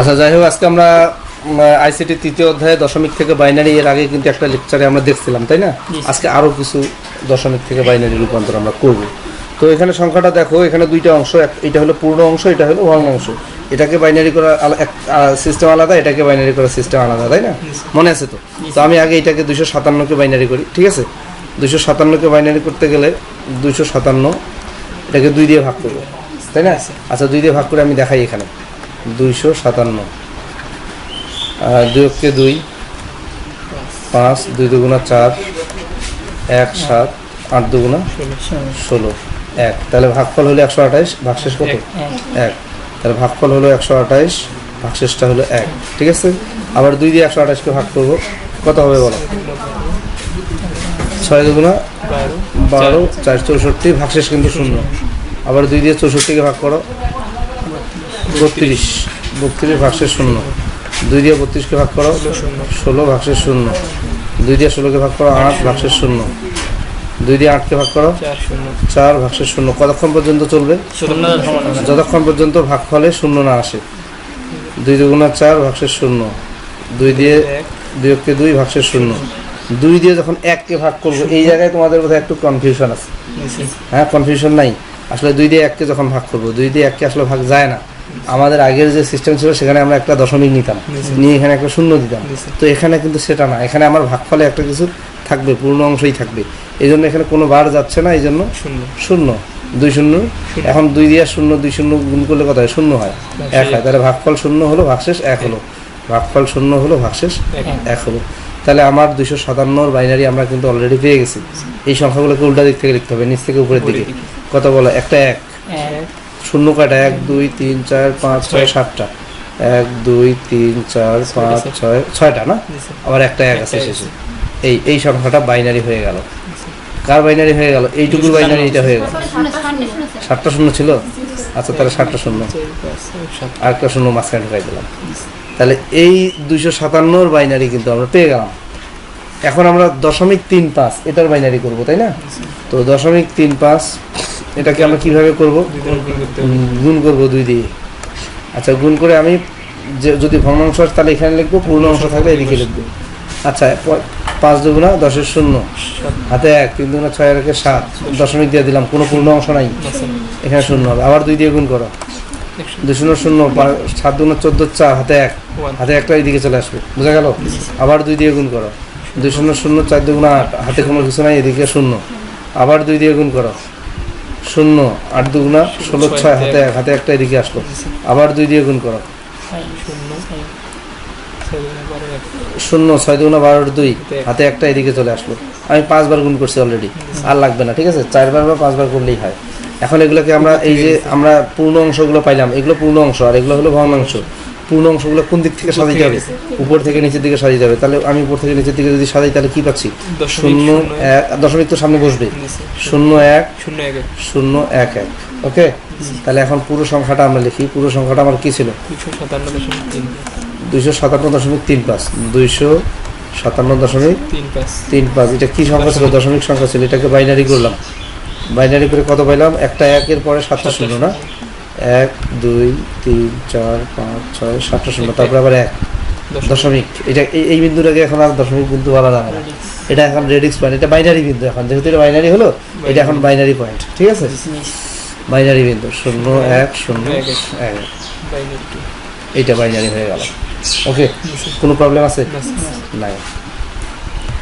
আচ্ছা যাই হোক আজকে আমরা আইসিটি তৃতীয় অধ্যায়ে দশমিক থেকে বাইনারি এর আগে কিন্তু একটা লেকচারে আমরা দেখছিলাম তাই না? আজকে আরও কিছু দশমিক থেকে বাইনারি রূপান্তর আমরা করব। তো এখানে সংখ্যাটা দেখো এখানে দুইটা অংশ এটা হলো পূর্ণ অংশ এটা হলো অংশ। এটাকে বাইনারি করা সিস্টেম আলাদা এটাকে বাইনারি করার সিস্টেম আলাদা তাই না? মনে আছে তো? তো আমি আগে এটাকে দুইশো সাতান্নকে বাইনারি করি ঠিক আছে? দুইশো সাতান্নকে বাইনারি করতে গেলে দুইশো সাতান্ন এটাকে দুই দিয়ে ভাগ করব তাই না? আচ্ছা দুই দিয়ে ভাগ করে আমি দেখাই এখানে। দুইশো সাতান্ন। দুই অক্ষে দুই পাঁচ দুই দুগুণা চার এক সাত আট দুগুণা ষোলো। এক। তাহলে ভাগফল হলো একশো আঠাইশ ভাগশেষ কত? এক। তাহলে ভাগফল হলো একশো আঠাইশ ভাগশেষটা হলো এক। ঠিক আছে? আবার দুই দিয়ে একশো আঠাইশকে ভাগ করব। কত হবে বলো? ছয় দুগুণা বারো বারো। চার চৌষট্টি ভাগশেষ কিন্তু শূন্য। আবার দুই দিয়ে চৌষট্টিকে ভাগ করো। বত্রিশ। বত্রিশ ভাগশেষ শূন্য। দুই দিয়ে বত্রিশকে ভাগ করো ষোলো ভাগশেষ শূন্য। দুই দিয়ে ষোলোকে ভাগ করো আট ভাগশেষ শূন্য। দুই দিয়ে আটকে ভাগ করো চার ভাগশেষ শূন্য। কতক্ষণ পর্যন্ত চলবে? শূন্য যতক্ষণ পর্যন্ত ভাগফলে শূন্য না আসে। দুই দুগুণা চার ভাগশেষ শূন্য। দুই দিয়ে দুই অক্ষে দুই ভাগশেষ শূন্য। দুই দিয়ে যখন এককে ভাগ করব এই জায়গায় তোমাদের বোধহয় একটু কনফিউশন আছে। হ্যাঁ কনফিউশন নাই। আসলে দুই দিয়ে এককে যখন ভাগ করব দুই দিয়ে এককে আসলে ভাগ যায় না। আমাদের আগের যে সিস্টেম ছিল সেখানে আমরা একটা দশমিক নিতাম। নিয়ে এখানে একটা শূন্য দিতাম। তো এখানে কিন্তু সেটা না। এখানে আমার ভাগফলে একটা কিছু থাকবে পূর্ণ অংশই থাকবে। এই জন্য এখানে কোনো বার যাচ্ছে না এই জন্য শূন্য। দুই শূন্য। এখন দুই দিয়ে শূন্য দুই শূন্য গুণ করলে কত হয়? শূন্য হয়। এক হয়। তাহলে ভাগফল শূন্য হলো ভাগশেষ এক হলো। ভাগফল শূন্য হলো ভাগশেষ এক। হলো। তাহলে আমার দুইশো সাতান্নর বাইনারি আমরা কিন্তু অলরেডি পেয়ে গেছি। এই সংখ্যাগুলোকে উল্টা দিক থেকে লিখতে হবে নিচ থেকে উপরের দিকে। কত বলো? একটা এক এক। শূন্য কয়টা এক দুই তিন চার পাঁচ ছয়। সাতটা। এক দুই তিন চার পাঁচ ছয় ছয়টা না? আবার একটা এক আছে শেষে। এই এই সংখ্যাটা বাইনারি হয়ে গেল। কার বাইনারি হয়ে গেল? এইটুকু বাইনারি এটা হয়ে গেল। সাতটা শূন্য ছিল? আচ্ছা তাহলে সাতটা শূন্য। আর শূন্য মাঝখানে ঢুকাই দিলাম। তাহলে এই দুইশো সাতান্নর বাইনারি কিন্তু আমরা পেয়ে গেলাম। এখন আমরা দশমিক তিন পাঁচ এটার বাইনারি করব তাই না? তো দশমিক তিন পাঁচ এটাকে আমরা কীভাবে করব? গুণ করব দুই দিয়ে। আচ্ছা গুণ করে আমি যে যদি ভগ্নাংশ আছে, তাহলে এখানে লিখব, পূর্ণ অংশ থাকলে এদিকে লিখব। আচ্ছা পাঁচ দুগুণা দশের শূন্য। হাতে এক, তিন দুগুণা ছয়, একে সাত। দশমিক দিয়ে দিলাম, কোনো পূর্ণ অংশ নাই। এখানে শূন্য হবে। আবার দুই দিয়ে গুণ করো। দুই শূন্য শূন্য সাত দুগুণা চোদ্দ চার, হাতে এক। হাতে একটা এইদিকে চলে আসবে। বোঝা গেল? আবার দুই দিয়ে গুণ করো। দুই শূন্য শূন্য, চার দুগুণা আট। হাতে কোনো কিছু নাই, এদিকে শূন্য। আবার দুই দিয়ে গুণ করো। শূন্য আট দুগুণা ষোলো ছয় হাতে এক হাতে একটা এদিকে আসলো। আবার দুই দিয়ে গুণ করো। শূন্য ছয়। দুগুণে বারো ছয় দুগুণা বারোর দুই হাতে একটা এদিকে চলে আসলো। আমি পাঁচবার গুণ করছি অলরেডি আর লাগবে না ঠিক আছে? চারবার বা পাঁচবার করলেই হয়। এখন এগুলোকে আমরা এই যে আমরা পূর্ণ অংশগুলো পাইলাম এগুলো পূর্ণ অংশ আর এগুলো হলো ভগ্নাংশ। পূর্ণ অংশগুলো কোন দিক থেকে সাজাইতে হবে উপর থেকে নিচের দিকে সাজাইতে যাবে। তাহলে আমি উপর থেকে নিচের দিকে যদি সাজাই তাহলে কি পাচ্ছি? শূন্য এক। দশমিক তো সামনে বসবে। শূন্য এক শূন্য এক এক। ওকে? তাহলে এখন পুরো সংখ্যাটা আমরা লিখি। পুরো সংখ্যাটা আমার কি ছিল? দুইশো সাতান্ন দশমিক তিন। পাঁচ। দুইশো সাতান্ন দশমিক তিন পাঁচ। এটা কি সংখ্যা ছিল? দশমিক সংখ্যা ছিল। এটাকে বাইনারি করলাম। বাইনারি করে কত পাইলাম? একটা একের পরে সাতটা শূন্য না? এক দুই তিন চার পাঁচ ছয় সাতটা শূন্য তারপরে আবার এক। দশমিক। এটা এই- বিন্দুটাকে এখন আর দশমিক বিন্দু বলা যাবে না। এটা এখন রেডিক্স পয়েন্ট এটা বাইনারি বিন্দু এখন। যেহেতু এটা বাইনারি হলো এটা এখন বাইনারি পয়েন্ট ঠিক আছে? বাইনারি বিন্দু। শূন্য এক শূন্য এক। এইটা বাইনারি হয়ে গেল। ওকে কোনো প্রবলেম আছে? নাই।